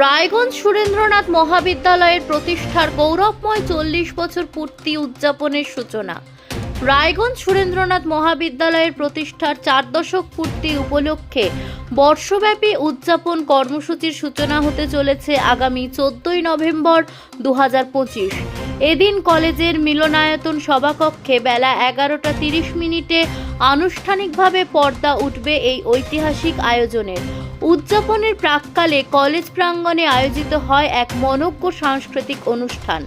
রায়গঞ্জ সুরেন্দ্রনাথ মহাবিদ্যালয়ের প্রতিষ্ঠার গৌরবময় চল্লিশ বছর পূর্তি উদযাপনের সূচনা। রায়গঞ্জ সুরেন্দ্রনাথ মহাবিদ্যালয়ের প্রতিষ্ঠার চার দশক পূর্তি উপলক্ষে বর্ষব্যাপী উদযাপন কর্মসূচির সূচনা হতে চলেছে আগামী চোদ্দই নভেম্বর দু এদিন কলেজের মিলনায়তন সভাকক্ষে বেলা এগারোটা তিরিশ মিনিটে আনুষ্ঠানিকভাবে পর্দা উঠবে এই ঐতিহাসিক আয়োজনের। উদযাপনের প্রাককালে কলেজ প্রাঙ্গণে আয়োজিত হয় এক মনজ্ঞ সাংস্কৃতিক অনুষ্ঠান।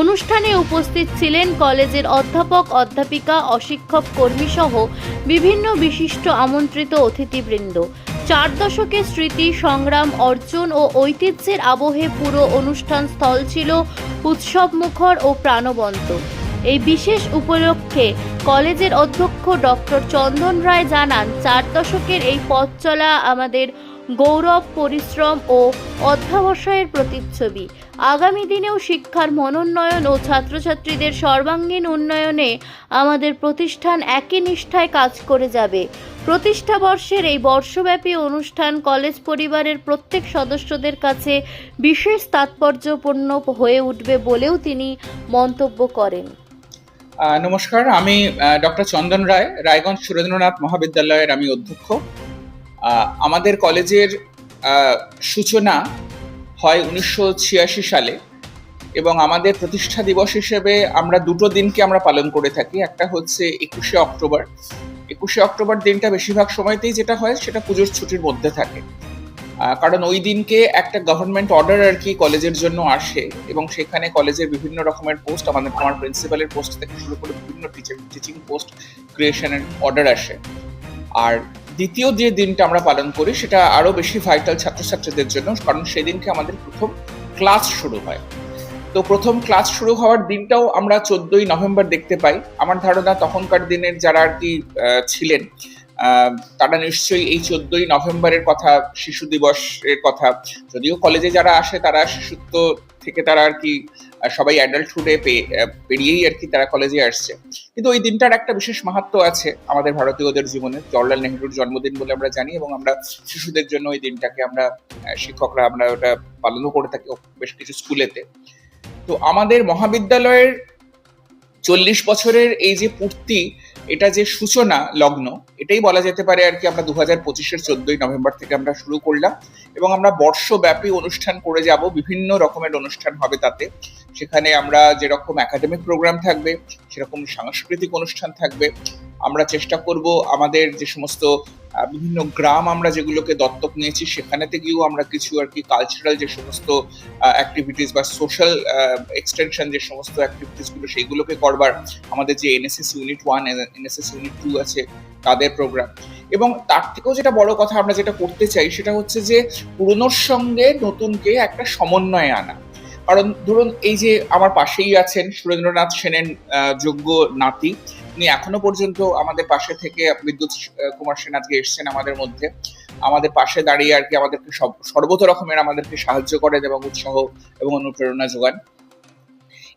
অনুষ্ঠানে উপস্থিত ছিলেন কলেজের অধ্যাপক, অধ্যাপিকা, অশিক্ষক কর্মীসহ বিভিন্ন বিশিষ্ট আমন্ত্রিত অতিথিবৃন্দ। চার দশকের স্মৃতি, সংগ্রাম, অর্জন ও ঐতিহ্যের আবহে পুরো অনুষ্ঠান স্থল ছিল উৎসবমুখর ও প্রাণবন্ত। এই বিশেষ উপলক্ষে কলেজের অধ্যক্ষ ডক্টর চন্দন রায় জানান, চার দশকের এই পথ চলা আমাদের গৌরব, পরিশ্রম ও অধ্যাবসায়ের প্রতিচ্ছবি। আগামী দিনেও শিক্ষার মনোন্নয়ন ও ছাত্রছাত্রীদের সর্বাঙ্গীন উন্নয়নে আমাদের প্রতিষ্ঠান একই নিষ্ঠায় কাজ করে যাবে। প্রতিষ্ঠা বর্ষের এই বর্ষব্যাপী অনুষ্ঠান কলেজ পরিবারের প্রত্যেক সদস্যদের কাছে বিশেষ তাৎপর্যপূর্ণ হয়ে উঠবে বলেও তিনি মন্তব্য করেন। নমস্কার, আমি ডক্টর চন্দন রায়, রায়গঞ্জ সুরেন্দ্রনাথ মহাবিদ্যালয়ের আমি অধ্যক্ষ। আমাদের কলেজের সূচনা হয় উনিশশো ছিয়াশি সালে এবং আমাদের প্রতিষ্ঠা দিবস হিসেবে আমরা দুটো দিনকে আমরা পালন করে থাকি। একটা হচ্ছে একুশে অক্টোবর। একুশে অক্টোবর দিনটা বেশিরভাগ সময়তেই যেটা হয়, সেটা পুজোর ছুটির মধ্যে থাকে। কারণ ওই দিনকে একটা গভর্নমেন্ট অর্ডার আর কি কলেজের জন্য আসে এবং সেখানে কলেজের বিভিন্ন রকমের পোস্ট আমাদের আমার প্রিন্সিপালের পোস্ট থেকে শুরু করে বিভিন্ন টিচার টিচিং পোস্ট ক্রিয়েশনের অর্ডার আসে। আর দ্বিতীয় যে দিনটা আমরা পালন করি, সেটা আরও বেশি ভাইটাল ছাত্রছাত্রীদের জন্য, কারণ সেদিনকে আমাদের প্রথম ক্লাস শুরু হয়। তো প্রথম ক্লাস শুরু হওয়ার দিনটাও আমরা চোদ্দই নভেম্বর দেখতে পাই। আমার ধারণা তখনকার দিনের যারা আর কি ছিলেন তারা নিশ্চয়ই এই চোদ্দই নভেম্বরের কথা, শিশু দিবসের কথা। যদিও কলেজে যারা আসে, তারা শিশুত্ব থেকে তারা আর কি সবাই অ্যাডাল্টহুডে পেরিয়েই আর কি তারা কলেজে আসছে। কিন্তু ওই দিনটার একটা বিশেষ মাহাত্ম আছে আমাদের ভারতীয়দের জীবনে। জওয়াহরলাল নেহরুর জন্মদিন বলে আমরা জানি এবং আমরা শিশুদের জন্য ওই দিনটাকে আমরা শিক্ষকরা আমরা ওটা পালনও করে থাকি বেশ কিছু স্কুলেতে। তো আমাদের মহাবিদ্যালয়ের চল্লিশ বছরের এই যে পূর্তি, এটা যে সূচনা লগ্ন, এটাই বলা যেতে পারে আর কি আমরা দু হাজার পঁচিশের চোদ্দই নভেম্বর থেকে আমরা শুরু করলাম এবং আমরা বর্ষব্যাপী অনুষ্ঠান করে যাব, বিভিন্ন রকমের অনুষ্ঠান হবে তাতে। সেখানে আমরা যেরকম একাডেমিক প্রোগ্রাম থাকবে, সেরকম সাংস্কৃতিক অনুষ্ঠান থাকবে আমরা চেষ্টা করব আমাদের যে সমস্ত বিভিন্ন গ্রাম আমরা যেগুলোকে দত্তক নিয়েছি সেখানে গিয়েও আমরা কিছু আর কি কালচারাল যে সমস্ত অ্যাক্টিভিটিস বা সোশ্যাল এক্সটেনশন যে সমস্ত অ্যাক্টিভিটিসগুলো সেইগুলোকে করবার আমাদের যে NSS unit one NSS unit two আছে, তাদের প্রোগ্রাম এবং তার থেকেও যেটা বড় কথা আমরা যেটা করতে চাই, সেটা হচ্ছে যে পুরনোর সঙ্গে নতুনকে একটা সমন্বয়ে আনা। কারণ ধরুন এই যে আমার পাশেই আছেন সুরেন্দ্রনাথ সেনের যোগ্য নাতি, উনি এখনও পর্যন্ত আমাদের পাশে থেকে বিদ্যুৎ কুমার সেন আজকে এসছেন আমাদের মধ্যে। আমাদের পাশে দাঁড়িয়ে আর কি আমাদেরকে সব, সর্বত রকমের আমাদেরকে সাহায্য করেন এবং উৎসাহ এবং অনুপ্রেরণা যোগান।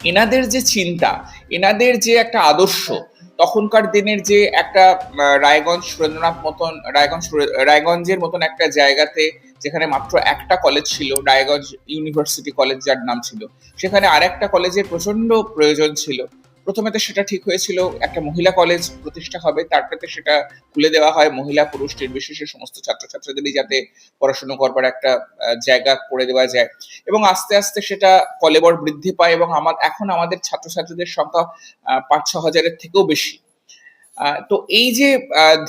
এনাদের যে চিন্তা, এনাদের যে একটা আদর্শ, তখনকার দিনের যে একটা রায়গঞ্জ সুরেন্দ্রনাথ মতন, রায়গঞ্জ রায়গঞ্জের মতন একটা জায়গাতে যেখানে মাত্র একটা কলেজ ছিল, রায়গঞ্জ ইউনিভার্সিটি কলেজ যার নাম ছিল, সেখানে আর একটা কলেজের প্রচণ্ড প্রয়োজন ছিল। প্রথমে তো সেটা ঠিক হয়েছিল, একটা মহিলা কলেজ প্রতিষ্ঠা হবে তারপরে সেটা খুলে দেওয়া হয়, মহিলা, পুরুষ নির্বিশেষে সমস্ত ছাত্রছাত্রীদেরই যাতে পড়াশোনা করবার একটা জায়গা করে দেওয়া যায়। এবং আস্তে আস্তে সেটা কলেবর বৃদ্ধি পায় এবং আমার, এখন আমাদের ছাত্রছাত্রীদের সংখ্যা পাঁচ ছ হাজারের থেকেও বেশি। তো এই যে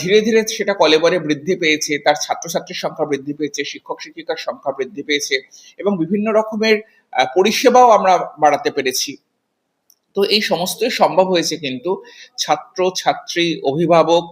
ধীরে ধীরে সেটা কলেবরে বৃদ্ধি পেয়েছে, তার ছাত্রছাত্রীর সংখ্যা বৃদ্ধি পেয়েছে, শিক্ষক, শিক্ষিকার সংখ্যা বৃদ্ধি পেয়েছে, এবং বিভিন্ন রকমের পরিষেবাও আমরা বাড়াতে পেরেছি। তো এই সমস্তই সম্ভব হয়েছে কিন্তু ছাত্র, ছাত্রী, অভিভাবক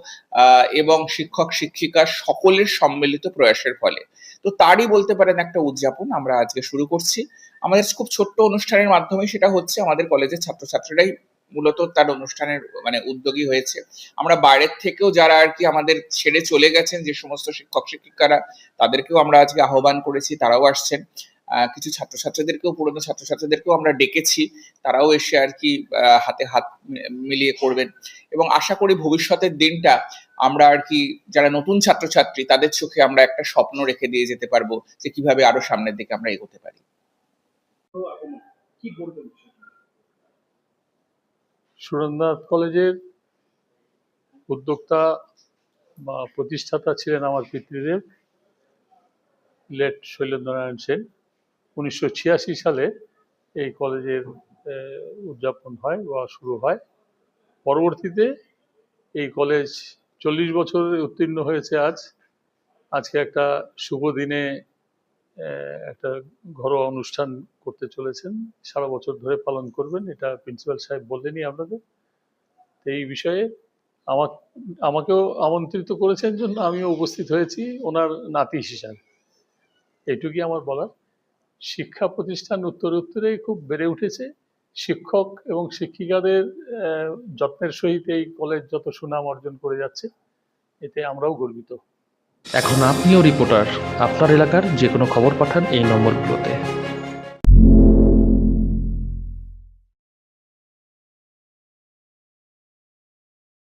এবং শিক্ষক, শিক্ষিকা সকলের সম্মিলিত প্রয়াসের ফলে। তো তারই বলতে পারেন একটা উদযাপন আমরা আজকে শুরু করছি। আমাদের খুব ছোট্ট অনুষ্ঠানের মাধ্যমে সেটা হচ্ছে আমাদের কলেজের ছাত্রছাত্রীরাই মূলত তার অনুষ্ঠানের মানে উদ্যোগী হয়েছে। আমরা বাইরের থেকেও যারা আর কি আমাদের ছেড়ে চলে গেছেন যে সমস্ত শিক্ষক, শিক্ষিকারা, তাদেরকেও আমরা আজকে আহ্বান করেছি, তারাও আসছেন। কিছু ছাত্রছাত্রীদেরকেও পুরনো ছাত্রছাত্রীদেরকেও আমরা ডেকেছি। তারাও এসে আর কি হাতে হাত মিলিয়ে করবেন। এবং আশা করি ভবিষ্যতের দিনটা আমরা আর কি যারা নতুন ছাত্রছাত্রী তাদের চোখে আমরা একটা স্বপ্ন রেখে দিয়ে যেতে পারব যে কীভাবে আরও সামনের দিকে আমরা এগোতে পারি। কি সুরেন্দ্রনাথ কলেজের উদ্যোক্তা বা প্রতিষ্ঠাতা ছিলেন আমার পিতৃদেব লেট শৈলেন্দ্রনারায়ণ সেন। উনিশশো ছিয়াশি সালে এই কলেজের উদযাপন হয় বা শুরু হয়। পরবর্তীতে এই কলেজ চল্লিশ বছরে উত্তীর্ণ হয়েছে আজ। আজকে একটা শুভ দিনে একটা ঘরোয়া অনুষ্ঠান করতে চলেছেন। সারা বছর ধরে পালন করবেন, এটা প্রিন্সিপাল সাহেব বললেনই আপনাদের। এই বিষয়ে আমার, আমাকেও আমন্ত্রিত করেছেন জন্য আমিও উপস্থিত হয়েছি, ওনার নাতি হিসাবে। এইটুকুই আমার বলার। শিক্ষা প্রতিষ্ঠান উত্তরে উত্তরে খুব বেড়ে উঠেছে। শিক্ষক এবং শিক্ষিকাদের যত্নের সহিত এই কলেজ যত সুনাম অর্জন করে যাচ্ছে, এতে আমরাও গর্বিত। এখন আপনিও রিপোর্টার আপনার এলাকার যে কোনো খবর পাঠান এই নম্বরগুলোতে।